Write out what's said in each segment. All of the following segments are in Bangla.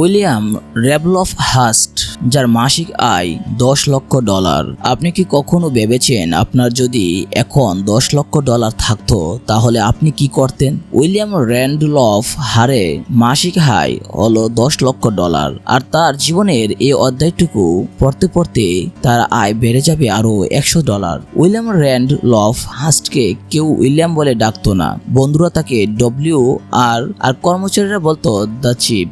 উইলিয়াম রেবলফ হাস্ট যার মাসিক আয় দশ লক্ষ ডলার। আপনি কি কখনো ভেবেছেন আপনার যদি এখন দশ লক্ষ ডলার থাকতো, তাহলে আপনি কি করতেন? উইলিয়াম র্যান্ডলফ হারে মাসিক আয় হলো দশ লক্ষ ডলার, আর তার জীবনের এই অধ্যায়টুকু পড়তে পড়তে তার আয় বেড়ে যাবে আরও একশো ডলার। উইলিয়াম র্যান্ড লফ হাস্টকে কেউ উইলিয়াম বলে ডাকতো না। বন্ধুরা তাকে ডব্লিউ আর আর কর্মচারীরা বলতো দ্য চিফ।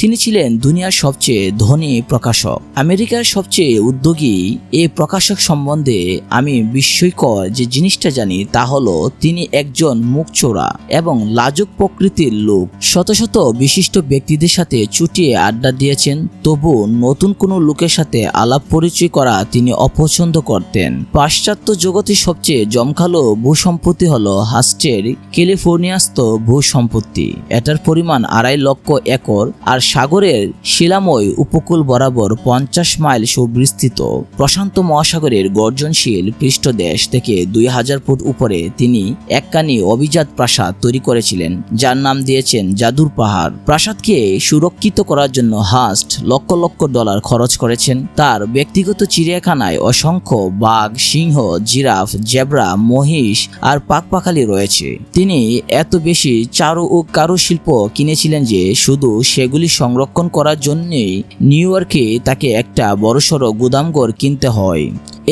তিনি ছিলেন দুনিয়ার সবচেয়ে ধনী প্রকাশক। আমেরিকার সবচেয়ে উদ্যোগী এই প্রকাশক সম্বন্ধে আমি বিস্ময়কর যে জিনিসটা জানি তা হলো, তিনি একজন মুখচোরা এবং লাজুক প্রকৃতির লোক। শত শত বিশিষ্ট ব্যক্তিদের সাথে চুটিয়ে আড্ডা দিয়েছেন, তবু নতুন কোনো লোকের সাথে আলাপ পরিচয় করা তিনি অপছন্দ করতেন। পাশ্চাত্য জগতে সবচেয়ে জমকালো ভূসম্পত্তি হল হাস্টের ক্যালিফোর্নিয়াস্ত ভূসম্পত্তি। এটার পরিমাণ আড়াই লক্ষ একর, আর সাগরের শিলাময় উপকূল বরাবর পঞ্চাশ মাইল সুবিস্তৃত প্রশান্ত মহাসাগরের গর্জনশীল পৃষ্ঠদেশ থেকে দুই হাজার ফুট উপরে তিনি এককানি অভিজাত প্রাসাদ তৈরি করেছিলেন, যার নাম দিয়েছেন জাদুর পাহাড়। প্রাসাদকে সুরক্ষিত করার জন্য হাস্ট লক্ষ লক্ষ ডলার খরচ করেছেন। তার ব্যক্তিগত চিড়িয়াখানায় অসংখ্য বাঘ, সিংহ, জিরাফ, জেব্রা, মহিষ আর পাকপাখালি রয়েছে। তিনি এত বেশি চারু ও কারুশিল্প কিনেছিলেন যে শুধু সেগুলি সংরক্ষণ করার জন্যই নিউ ইয়র্কে তাকে একটা বড়সড় গুদামঘর কিনতে হয়।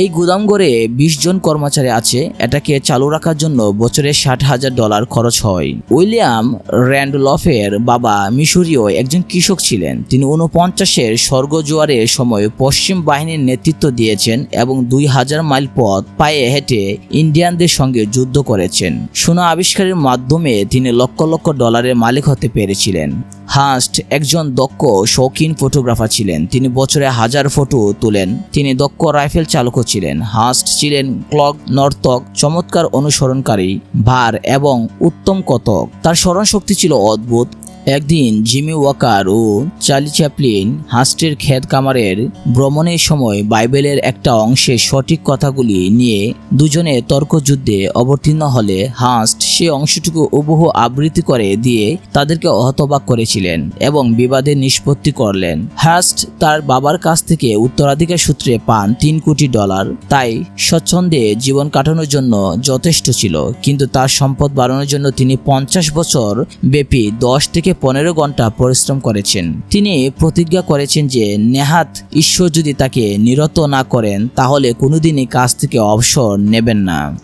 এই গুদামঘরে বিশ জন কর্মচারী আছে, এটাকে চালু রাখার জন্য বছরে ষাট হাজার ডলার খরচ হয়। উইলিয়াম র্যান্ডলফের বাবা মিশরীয় একজন কৃষক ছিলেন। তিনি উনপঞ্চাশের স্বর্গজোয়ারের সময় পশ্চিম বাহিনীর নেতৃত্ব দিয়েছেন এবং দুই হাজার মাইল পথ পায়ে হেঁটে ইন্ডিয়ানদের সঙ্গে যুদ্ধ করেছেন। সোনা আবিষ্কারের মাধ্যমে তিনি লক্ষ লক্ষ ডলারের মালিক হতে পেরেছিলেন। হাস্ট একজন দক্ষ, শৌখিন ফটোগ্রাফার ছিলেন। তিনি বছরে হাজার ফটো তোলেন। তিনি দক্ষ রাইফেল চালকও ছিলেন। হাস্ট ছিলেন ক্লক নর্তক, চমৎকার অনুসরণকারী, ভার এবং উত্তম কতক। তার স্মরণশক্তি ছিল অদ্ভুত। একদিন জিমি ওয়াকার ও চার্লি চ্যাপলিন হাস্টের ক্ষেত কামারের ভ্রমণের সময় বাইবেলের একটা অংশে সঠিক কথাগুলি নিয়ে দুজনে তর্কযুদ্ধে অবতীর্ণ হলে হাস্ট সে অংশটুকু উবহু আবৃত্তি করে দিয়ে তাদেরকে হতবাক করেছিলেন এবং বিবাদে নিষ্পত্তি করলেন। হাস্ট তার বাবার কাছ থেকে উত্তরাধিকার সূত্রে পান তিন কোটি ডলার, তাই স্বচ্ছন্দে জীবন কাটানোর জন্য যথেষ্ট ছিল, কিন্তু তার সম্পদ বাড়ানোর জন্য তিনি পঞ্চাশ বছর ব্যাপী দশ থেকে পনেরো ঘণ্টা পরিশ্রম করেছেন। তিনি প্রতিজ্ঞা করেছেন যে, নেহাত ঈশ্বর যদি তাকে নিরত না করেন, তাহলে কোনোদিনই কাজ থেকে অবসর নেবেন না।